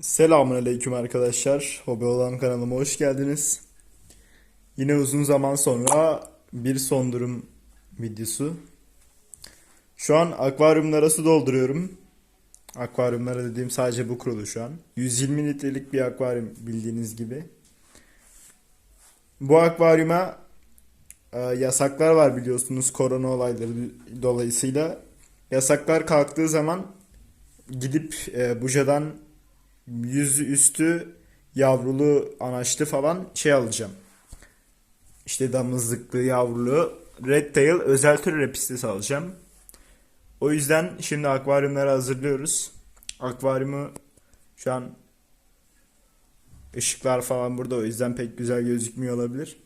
Selamünaleyküm arkadaşlar. Hobi olan kanalıma hoş geldiniz. Yine uzun zaman sonra bir son durum videosu. Şu an akvaryumlara su dolduruyorum. Akvaryumlara dediğim sadece bu kurulu şu an. 120 litrelik bir akvaryum bildiğiniz gibi. Bu akvaryuma e, yasaklar var biliyorsunuz korona olayları dolayısıyla. Yasaklar kalktığı zaman gidip e, Buja'dan yüz üstü yavrulu anaçlı falan şey alacağım. İşte damızlıklı yavrulu red tail özel tür repistesi alacağım. O yüzden şimdi akvaryumları hazırlıyoruz. Akvaryumu şu an ışıklar falan burada o yüzden pek güzel gözükmüyor olabilir.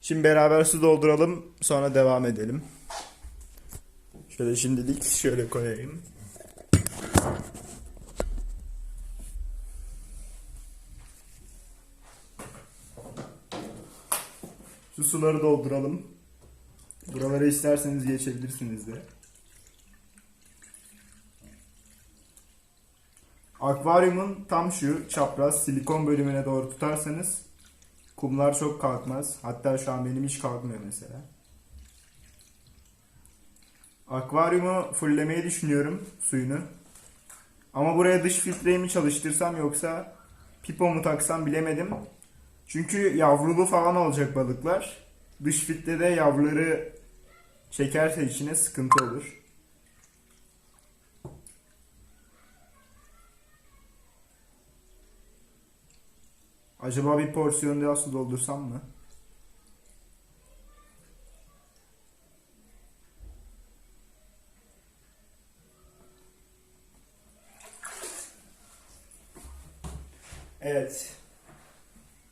Şimdi beraber su dolduralım sonra devam edelim. Şöyle şimdilik şöyle koyayım. Şu suları dolduralım. Buralara isterseniz geçebilirsiniz de. Akvaryumun tam şu çapraz silikon bölümüne doğru tutarsanız kumlar çok kalkmaz. Hatta şu an benim hiç kalkmıyor mesela. Akvaryumu fulllemeyi düşünüyorum suyunu. Ama buraya dış filtreyi mi çalıştırsam yoksa pipo mu taksam bilemedim. Çünkü yavrulu falan olacak balıklar. Dış filtrede yavruları çekerse içine sıkıntı olur. Acaba bir porsiyon daha su doldursam mı? Evet.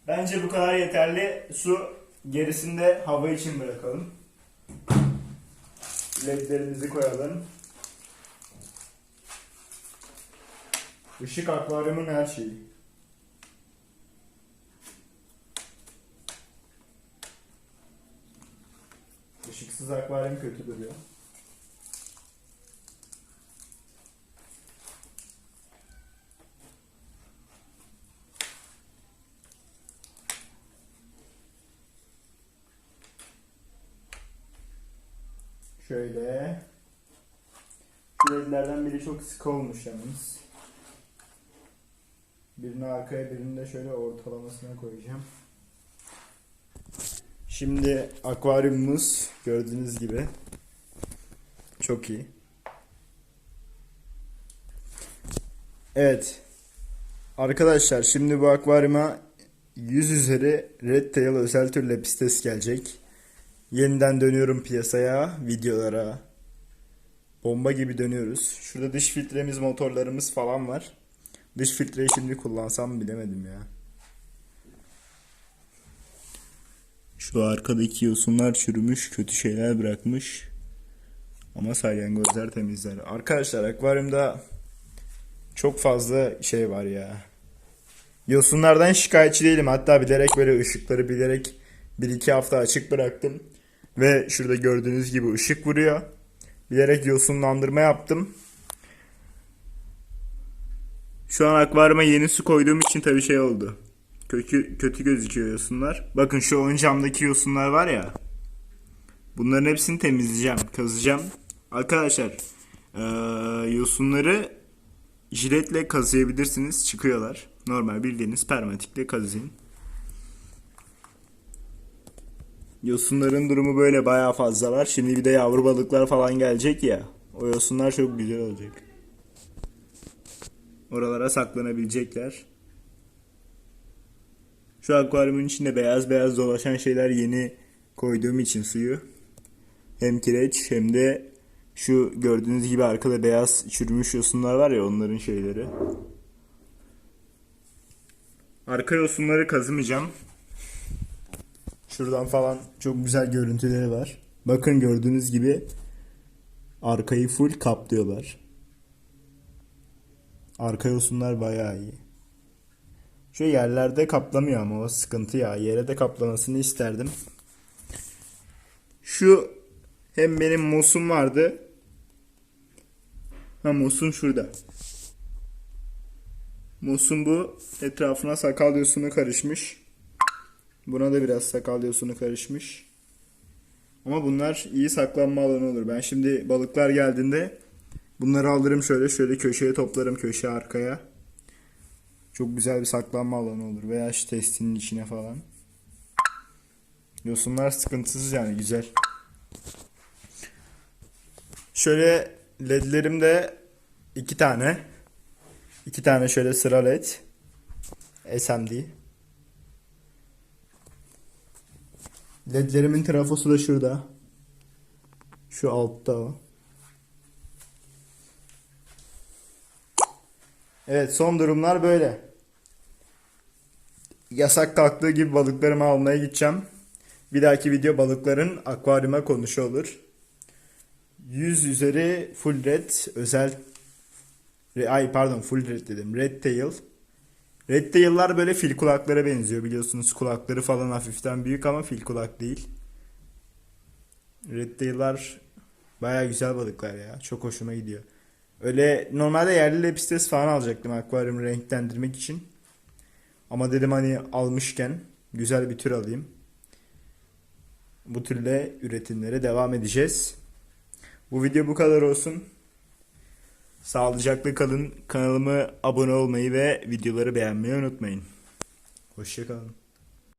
Bence bu kadar yeterli. Su gerisinde hava için bırakalım. Ledlerimizi koyalım. Işık akvaryumun her şeyi. Işıksız akvaryum kötü duruyor. Şöyle. Şu ledlerden biri çok sık olmuş yalnız. Birini arkaya birini de şöyle ortalamasına koyacağım. Şimdi akvaryumumuz gördüğünüz gibi çok iyi. Evet. Arkadaşlar şimdi bu akvaryuma 100 üzeri Red Tail özel tür lepistes gelecek. Yeniden dönüyorum piyasaya, videolara. Bomba gibi dönüyoruz. Şurada dış filtremiz, motorlarımız falan var. Dış filtreyi şimdi kullansam bilemedim ya. Şu arkadaki yosunlar çürümüş, kötü şeyler bırakmış. Ama salyangozlar temizler. Arkadaşlar akvaryumda çok fazla şey var ya. Yosunlardan şikayetçi değilim. Hatta bilerek böyle ışıkları bilerek 1-2 hafta açık bıraktım. Ve şurada gördüğünüz gibi ışık vuruyor. Bilerek yosunlandırma yaptım. Şu an akvaryuma yeni su koyduğum için tabii şey oldu. Kötü, kötü gözüküyor yosunlar. Bakın şu ön camdaki yosunlar var ya. Bunların hepsini temizleyeceğim. Kazacağım. Arkadaşlar eee, yosunları jiletle kazıyabilirsiniz. Çıkıyorlar. Normal bildiğiniz permatikle kazıyın. Yosunların durumu böyle bayağı fazla var. Şimdi bir de yavru balıklar falan gelecek ya. O yosunlar çok güzel olacak. Oralara saklanabilecekler. Şu akvaryumun içinde beyaz beyaz dolaşan şeyler yeni koyduğum için suyu. Hem kireç hem de şu gördüğünüz gibi arkada beyaz çürümüş yosunlar var ya onların şeyleri. Arka yosunları kazımayacağım. Şuradan falan çok güzel görüntüleri var. Bakın gördüğünüz gibi arkayı full kaplıyorlar. Arka yosunlar bayağı iyi. Şu yerlerde kaplamıyor ama o sıkıntı ya. Yere de kaplamasını isterdim. Şu hem benim mosum vardı. Ha mosum şurada. Musun bu etrafına sakal yosunu karışmış. Buna da biraz sakal yosunu karışmış. Ama bunlar iyi saklanma alanı olur. Ben şimdi balıklar geldiğinde bunları alırım şöyle şöyle köşeye toplarım köşe arkaya. Çok güzel bir saklanma alanı olur. Veya şu testinin içine falan. Yosunlar sıkıntısız yani güzel. Şöyle ledlerim de iki tane. İki tane şöyle sıra led. SMD. Ledlerimin trafosu da şurada. Şu altta o. Evet son durumlar böyle. Yasak kalktığı gibi balıklarımı almaya gideceğim. Bir dahaki video balıkların akvaryuma konuşu olur. 100 üzeri full red özel ay pardon full red dedim. Red tail. Red tail'lar böyle fil kulaklara benziyor biliyorsunuz. Kulakları falan hafiften büyük ama fil kulak değil. Red tail'lar baya güzel balıklar ya. Çok hoşuma gidiyor. Öyle normalde yerli lepistes falan alacaktım akvaryumu renklendirmek için. Ama dedim hani almışken güzel bir tür alayım. Bu türle üretimlere devam edeceğiz. Bu video bu kadar olsun. Sağlıcakla kalın. Kanalıma abone olmayı ve videoları beğenmeyi unutmayın. Hoşçakalın.